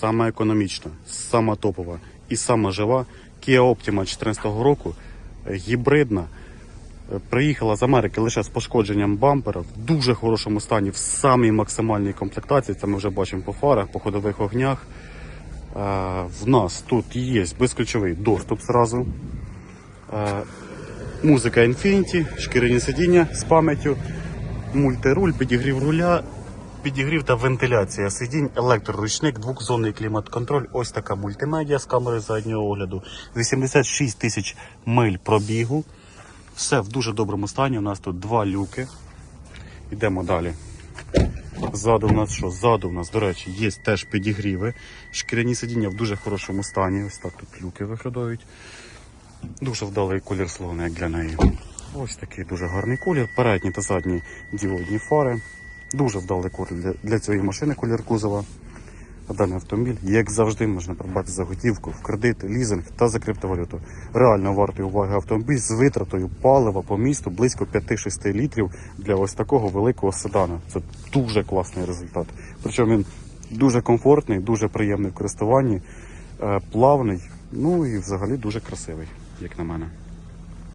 сама економічна, сама топова і сама жива Kia Optima 2014 року, е, гібридна. Е, Приїхала з Америки лише з пошкодженням бампера в дуже хорошому стані, в самій максимальній комплектації. Це ми вже бачимо по фарах, по ходових огнях. Е, В нас тут є безключовий доступ зразу. Музика Infinity, шкіряні сидіння з пам'яттю, мультируль, підігрів руля, підігрів та вентиляція сидінь, електроручник, двохзонний клімат-контроль. Ось така мультимедіа з камери заднього огляду. 86 тисяч миль пробігу. Все в дуже доброму стані. У нас тут два люки. Йдемо далі. Ззаду у нас що? Ззаду у нас, до речі, є теж підігріви. Шкіряні сидіння в дуже хорошому стані. Ось так тут люки виглядають. Дуже вдалий колір слона, як для неї. Ось такий дуже гарний колір. Передні та задні діодні фари. Дуже вдалий колір для, для цієї машини колір кузова. А даний автомобіль, як завжди, можна придбати за готівку, в кредит, лізинг та за криптовалюту. Реально вартий уваги автомобіль з витратою палива по місту близько 5-6 літрів для ось такого великого седана. Це дуже класний результат. Причому він дуже комфортний, дуже приємний в користуванні, е, плавний, ну і взагалі дуже красивий, як на мене.